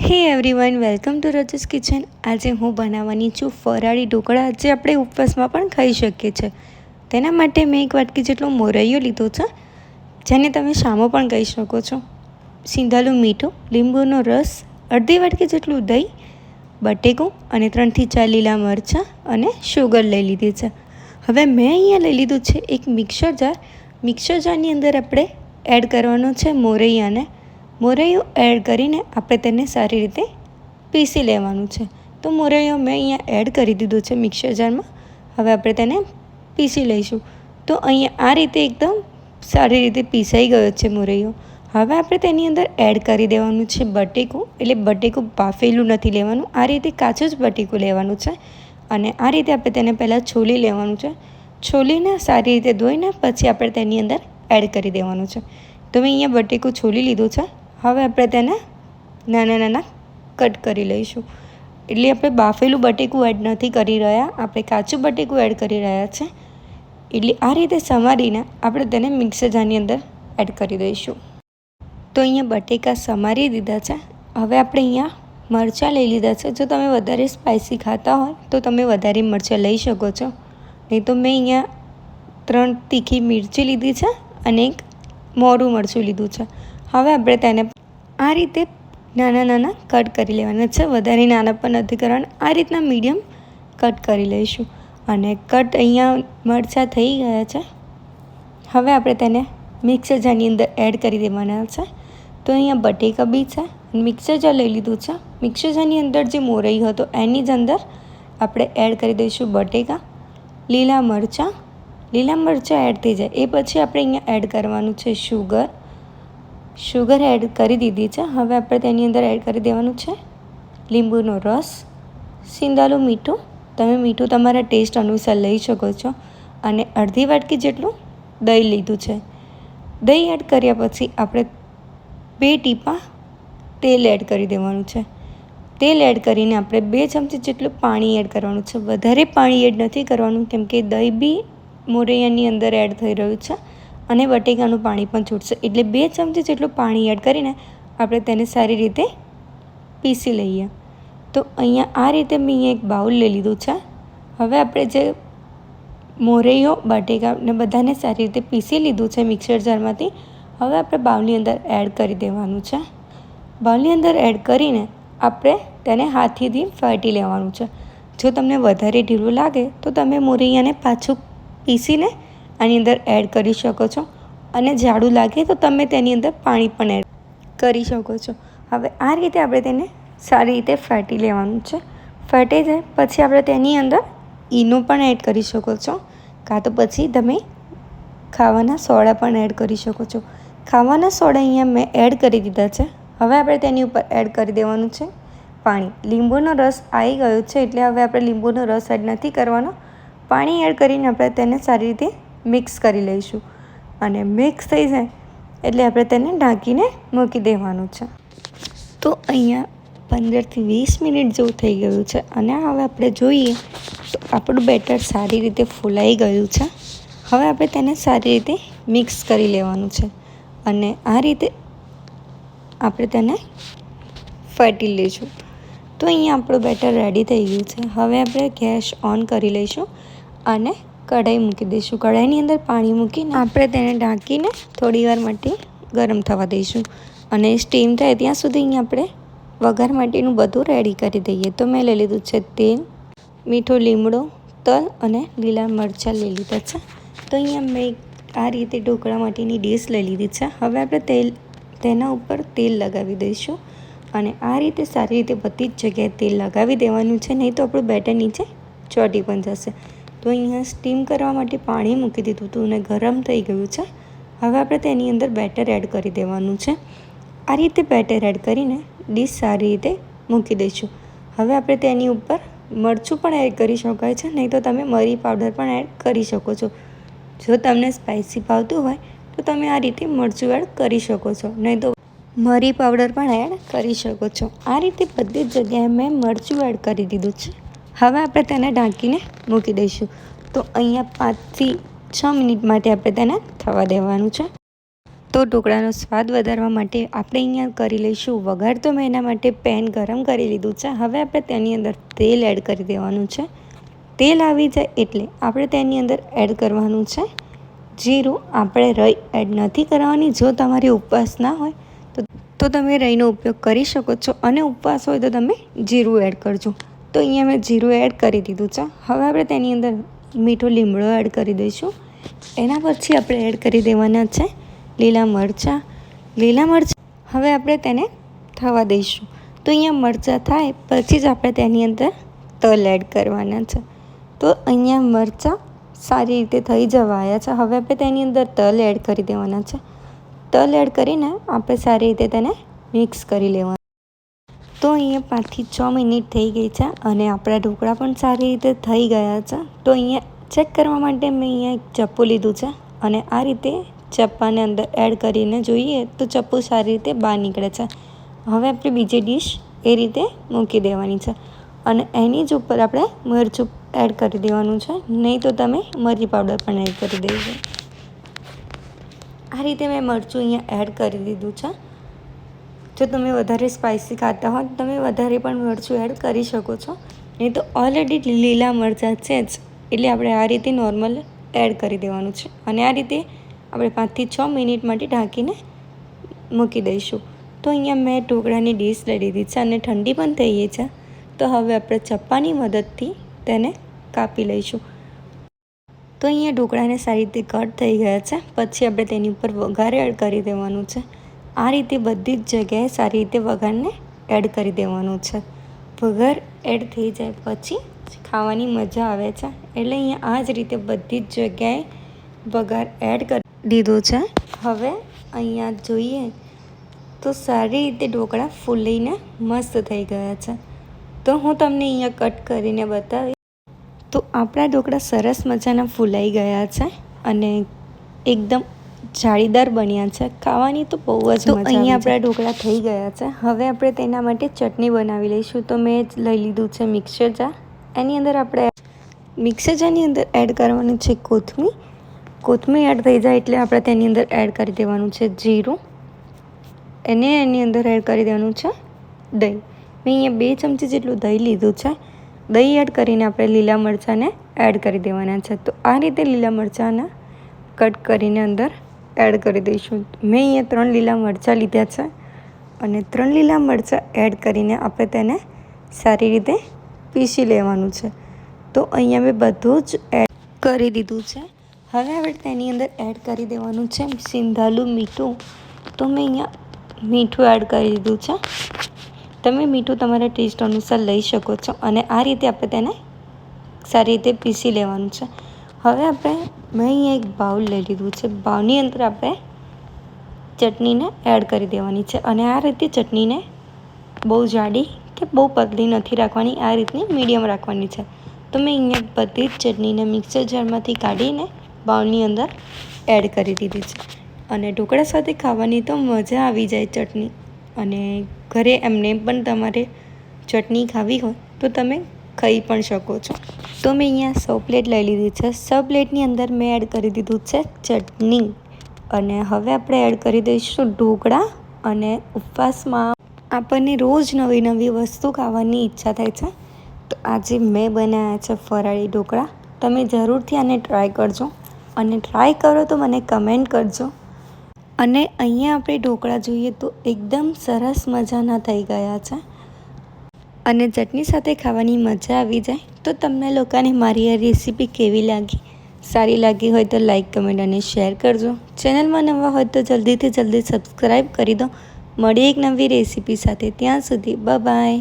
Hey everyone, welcome to Rajas kitchen. આજે હું બનાવવાની છું ફરાળી ઢોકળા, જે આપણે ઉપવાસમાં પણ ખાઈ શકીએ છીએ. તેના માટે મેં એક વાટકી જેટલો મોરૈયો લીધો છે, જેને તમે શામો પણ કહી શકો છો. સિંધાલું મીઠું, લીંબુનો રસ, અડધી વાટકી જેટલું દહીં, બટેકું અને ત્રણથી ચાર લીલા મરચાં અને શુગર લઈ લીધી છે. હવે મેં અહીંયા લઈ લીધું છે એક મિક્સર જાર મિક્સર જારની અંદર આપણે એડ કરવાનો છે મોરૈયાને. મોરૈયું એડ કરીને આપણે તેને સારી રીતે પીસી લેવાનું છે. તો મોરૈયો મેં અહીંયા એડ કરી દીધું છે મિક્સર જારમાં. હવે આપણે તેને પીસી લઈશું. તો અહીંયા આ રીતે એકદમ સારી રીતે પીસાઈ ગયો છે મોરૈયો. હવે આપણે તેની અંદર એડ કરી દેવાનું છે બટેકું. એટલે બટેકું બાફેલું નથી લેવાનું. આ રીતે કાચું જ બટેકું લેવાનું છે. અને આ રીતે આપણે તેને પહેલાં છોલી લેવાનું છે. છોલીને સારી રીતે ધોઈને પછી આપણે તેની અંદર એડ કરી દેવાનું છે. તો મેં અહીંયા બટેકું છોલી લીધું છે. હવે આપણે તેને નાના નાના કટ કરી લઈશું. એટલે આપણે બાફેલું બટેકું એડ નથી કરી રહ્યા. આપણે કાચું બટેકું એડ કરી રહ્યા છે. એટલે આ રીતે સમારીને આપણે તેને મિક્સર જારની અંદર એડ કરી દઈશું. તો અહીંયા બટેકા સમારી દીધા છે. હવે આપણે અહીંયા મરચાં લઈ લીધા છે. જો તમે વધારે સ્પાઇસી ખાતા હોય, તો તમે વધારે મરચાં લઈ શકો છો. નહીં તો મેં અહીંયા ત્રણ તીખી મિરચી લીધી છે અને એક મોડું મરચું લીધું છે. હવે આપણે તેને આ રીતે નાના નાના કટ કરી લેવાના છે. વધારે નાના પણ નથી કરવાના. આ રીતના મીડિયમ કટ કરી લઈશું. અને કટ અહીંયા મરચાં થઈ ગયા છે. હવે આપણે તેને મિક્સર જારની અંદર એડ કરી દેવાના છે. તો અહીંયા બટેકા બી છે. મિક્સર જાર લઈ લીધું છે. મિક્સર જારની અંદર જે મોરઈ હતો, એની જ અંદર આપણે એડ કરી દઈશું બટેકા, લીલા મરચાં લીલા મરચાં એડ થઈ જાય. એ પછી આપણે અહીંયા એડ કરવાનું છે શુગર શુગર એડ કરી દીધી છે. હવે આપણે તેની અંદર એડ કરી દેવાનું છે લીંબુનો રસ સિંદાલું મીઠું. તમે મીઠું તમારા ટેસ્ટ અનુસાર લઈ શકો છો. અને અડધી વાટકી જેટલું દહીં લીધું છે. દહીં એડ કર્યા પછી આપણે બે ટીપા તેલ એડ કરી દેવાનું છે. તેલ એડ કરીને આપણે બે ચમચી જેટલું પાણી એડ કરવાનું છે. વધારે પાણી એડ નથી કરવાનું, કેમ કે દહીં બી મોરૈયાની અંદર એડ થઈ રહ્યું છે અને બટેકાનું પાણી પણ છૂટશે. એટલે બે ચમચી જેટલું પાણી એડ કરીને આપણે તેને સારી રીતે પીસી લઈએ. તો અહીંયા આ રીતે મેં એક બાઉલ લઈ લીધું છે. હવે આપણે જે મોરૈયો બટેકાને બધાને સારી રીતે પીસી લીધું છે મિક્સર જારમાંથી, હવે આપણે બાઉલની અંદર એડ કરી દેવાનું છે. બાઉલની અંદર એડ કરીને આપણે તેને હાથીથી ફાટી લેવાનું છે. જો તમને વધારે ઢીલું લાગે તો તમે મોરૈયાને પાછું પીસીને આની અંદર એડ કરી શકો છો. અને જાડું લાગે તો તમે તેની અંદર પાણી પણ એડ કરી શકો છો. હવે આ રીતે આપણે તેને સારી રીતે ફેટી લેવાનું છે. ફેટી જાય પછી આપણે તેની અંદર ઈનો પણ એડ કરી શકો છો. કાં તો પછી તમે ખાવાના સોડા પણ એડ કરી શકો છો. ખાવાના સોડા અહીંયા મેં એડ કરી દીધા છે. હવે આપણે તેની ઉપર એડ કરી દેવાનું છે પાણી. લીંબુનો રસ આવી ગયો છે એટલે હવે આપણે લીંબુનો રસ એડ નથી કરવાનો. પાણી એડ કરીને આપણે તેને સારી રીતે મિક્સ કરી લઈશું. અને મિક્સ થઈ જાય એટલે આપણે તેને ઢાંકીને મૂકી દેવાનું છે. તો અહીંયા પંદરથી વીસ મિનિટ જેવું થઈ ગયું છે. અને હવે આપણે જોઈએ તો આપણું બેટર સારી રીતે ફૂલાઈ ગયું છે. હવે આપણે તેને સારી રીતે મિક્સ કરી લેવાનું છે. અને આ રીતે આપણે તેને ફેટી લઈશું. તો અહીંયા આપણું બેટર રેડી થઈ ગયું છે. હવે આપણે ગેસ ઓન કરી લઈશું. અને કઢાઈ મૂકી દઈશું. કઢાઈની અંદર પાણી મૂકીને આપણે તેને ઢાંકીને થોડી વાર માટે ગરમ થવા દઈશું. અને સ્ટીમ થાય ત્યાં સુધી અહીં આપણે વઘાર માટેનું બધું રેડી કરી દઈએ. તો મેં લઈ લીધું છે તેલ, મીઠો લીમડો, તલ અને લીલા મરચાં લઈ લીધા છે. તો અહીંયા મેં આ રીતે ઢોકળા માટેની ડીશ લઈ લીધી છે. હવે આપણે તેલ, તેના ઉપર તેલ લગાવી દઈશું. અને આ રીતે સારી રીતે બધી જ જગ્યાએ તેલ લગાવી દેવાનું છે. નહીં તો આપણું બેટર નીચે ચોટી પણ જશે. તો અહીંયા સ્ટીમ કરવા માટે પાણી મૂકી દીધું હતું અને ગરમ થઈ ગયું છે. હવે આપણે તેની અંદર બેટર એડ કરી દેવાનું છે. આ રીતે બેટર એડ કરીને ડીશ સારી રીતે મૂકી દઈશું. હવે આપણે તેની ઉપર મરચું પણ એડ કરી શકાય છે, નહીં તો તમે મરી પાવડર પણ એડ કરી શકો છો. જો તમને સ્પાઇસી ભાવતું હોય, તો તમે આ રીતે મરચું એડ કરી શકો છો, નહીં તો મરી પાવડર પણ એડ કરી શકો છો. આ રીતે બધી જ જગ્યાએ મેં મરચું એડ કરી દીધું છે. હવે આપણે તેને ઢાંકીને મૂકી દઈશું. તો અહીંયા પાંચથી છ મિનિટ માટે આપણે તેને થવા દેવાનું છે. તો ઢોકળાનો સ્વાદ વધારવા માટે આપણે અહીંયા કરી લઈશું વઘાર. તો મેં એના માટે પેન ગરમ કરી લીધું છે. હવે આપણે તેની અંદર તેલ એડ કરી દેવાનું છે. તેલ આવી જાય એટલે આપણે તેની અંદર એડ કરવાનું છે. જીરું આપણે રઈ એડ નથી કરવાની. જો તમારી ઉપવાસ ના હોય તો તો તમે રઈનો ઉપયોગ કરી શકો છો અને ઉપવાસ હોય તો તમે જીરું એડ કરજો. તો અહીંયા મેં જીરું એડ કરી દીધું છે. હવે આપણે તેની અંદર મીઠો લીમડો એડ કરી દઈશું. એના પછી આપણે એડ કરી દેવાના છે લીલા મરચાં. લીલા મરચાં હવે આપણે તેને થવા દઈશું. તો અહીંયા મરચાં થાય, પછી જ આપણે તેની અંદર તલ એડ કરવાના છે. તો અહીંયા મરચાં સારી રીતે થઈ જવાયા છે. હવે આપણે તેની અંદર તલ એડ કરી દેવાના છે. તલ એડ કરીને આપણે સારી રીતે તેને મિક્સ કરી લેવાનું. તો અહીંયા પાંચથી છ મિનિટ થઈ ગઈ છે અને આપણા ઢોકળા પણ સારી રીતે થઈ ગયા છે. તો અહીંયા ચેક કરવા માટે મેં અહીંયા એક ચપ્પુ લીધું છે અને આ રીતે ચપ્પાને અંદર એડ કરીને જોઈએ તો ચપ્પુ સારી રીતે બહાર નીકળે છે. હવે આપણે બીજી ડીશ એ રીતે મૂકી દેવાની છે અને એની જ ઉપર આપણે મરચું એડ કરી દેવાનું છે. નહીં તો તમે મરી પાવડર પણ એડ કરી દેજો. આ રીતે મેં મરચું અહીંયા એડ કરી દીધું છે. જો તમે વધારે સ્પાઇસી ખાતા હો તમે વધારે પણ મરચું એડ કરી શકો છો. નહીં તો ઓલરેડી લીલા મરચાં છે જ. એટલે આપણે આ રીતે નોર્મલ એડ કરી દેવાનું છે. અને આ રીતે આપણે પાંચથી છ મિનિટ માટે ઢાંકીને મૂકી દઈશું. તો અહીંયા મેં ઢોકળાની ડીશ લઈ લીધી છે અને ઠંડી પણ થઈ ગઈ છે. તો હવે આપણે ચપ્પાની મદદથી તેને કાપી લઈશું. તો અહીંયા ઢોકળાને સારી રીતે કટ થઈ ગયા છે. પછી આપણે તેની ઉપર વઘારે એડ કરી દેવાનું છે. આ રીતે બધી જ જગ્યાએ સારી રીતે વઘારને એડ કરી દેવાનું છે. વઘાર એડ થઈ જાય પછી ખાવાની મજા આવે છે. એટલે અહીંયા આ જ રીતે બધી જ જગ્યાએ વઘાર એડ કરી દીધો છે. હવે અહીંયા જોઈએ તો સારી રીતે ઢોકળા ફૂલીને મસ્ત થઈ ગયા છે. તો હું તમને અહીંયા કટ કરીને બતાવીશ. તો આપણા ઢોકળા સરસ મજાના ફૂલાઈ ગયા છે અને એકદમ જાળીદાર બન્યા છે. ખાવાની તો બહુ જ તો અહીંયા આપણા ઢોકળા થઈ ગયા છે. હવે આપણે તેના માટે ચટણી બનાવી લઈશું. તો મેં લઈ લીધું છે મિક્સર જાર. એની અંદર આપણે મિક્સર જારની અંદર એડ કરવાનું છે કોથમીર. કોથમીર એડ થઈ જાય એટલે આપણે તેની અંદર એડ કરી દેવાનું છે જીરું. એને એની અંદર એડ કરી દેવાનું છે દહીં. મેં અહીંયા બે ચમચી જેટલું દહીં લીધું છે. દહીં એડ કરીને આપણે લીલા મરચાંને એડ કરી દેવાના છે. તો આ રીતે લીલા મરચાંને કટ કરીને અંદર એડ કરી દઈશું. મેં અહીંયા ત્રણ લીલા મરચાં લીધા છે અને ત્રણ લીલા મરચાં એડ કરીને આપણે તેને સારી રીતે પીસી લેવાનું છે. તો અહીંયા મેં બધું જ એડ કરી દીધું છે. હવે આપણે તેની અંદર એડ કરી દેવાનું છે સિંધાલું મીઠું. તો મેં અહીંયા મીઠું એડ કરી દીધું છે. તમે મીઠું તમારા ટેસ્ટ અનુસાર લઈ શકો છો અને આ રીતે આપણે તેને સારી રીતે પીસી લેવાનું છે. હવે આપણે મેં અહીંયા એક બાઉલ લઈ લીધું છે. બાઉલની અંદર આપણે ચટણીને એડ કરી દેવાની છે અને આ રીતે ચટણીને બહુ જાડી કે બહુ પતલી નથી રાખવાની, આ રીતની મીડિયમ રાખવાની છે. તો મેં અહીંયા બધી જ ચટણીને મિક્સર જારમાંથી કાઢીને બાઉલની અંદર એડ કરી દીધી છે. અને ઢોકળા સાથે ખાવાની તો મજા આવી જાય ચટણી. અને ઘરે એમને પણ તમારે ચટણી ખાવી હોય તો તમે ખાઈ પણ શકો છો. તો મેં અહીંયા સો પ્લેટ લઈ લીધી છે. સો પ્લેટની અંદર મેં એડ કરી દીધું છે ચટણી. અને હવે આપણે એડ કરી દઈશું ઢોકળા અને ઉપવાસમાં આપણને રોજ નવી નવી વસ્તુ ખાવાની ઈચ્છા થાય છે. તો આજે મેં બનાવ્યા છે ફરાળી ઢોકળા. તમે જરૂરથી આને ટ્રાય કરજો. અને ટ્રાય કરો તો મને કમેન્ટ કરજો. અને અહીંયા આપણે ઢોકળા જોઈએ તો એકદમ સરસ મજાના થઈ ગયા છે. અને ચટણી સાથે ખાવાની મજા આવી જાય, તો તમને લોકોને મારી આ રેસીપી કેવી લાગી? સારી લાગી હોય તો લાઈક કમેન્ટ અને શેર કરજો. ચેનલમાં નવા હોય તો જલ્દીથી જલ્દી સબસ્ક્રાઈબ કરી દો. મળી એક નવી રેસીપી સાથે. ત્યાં સુધી બાય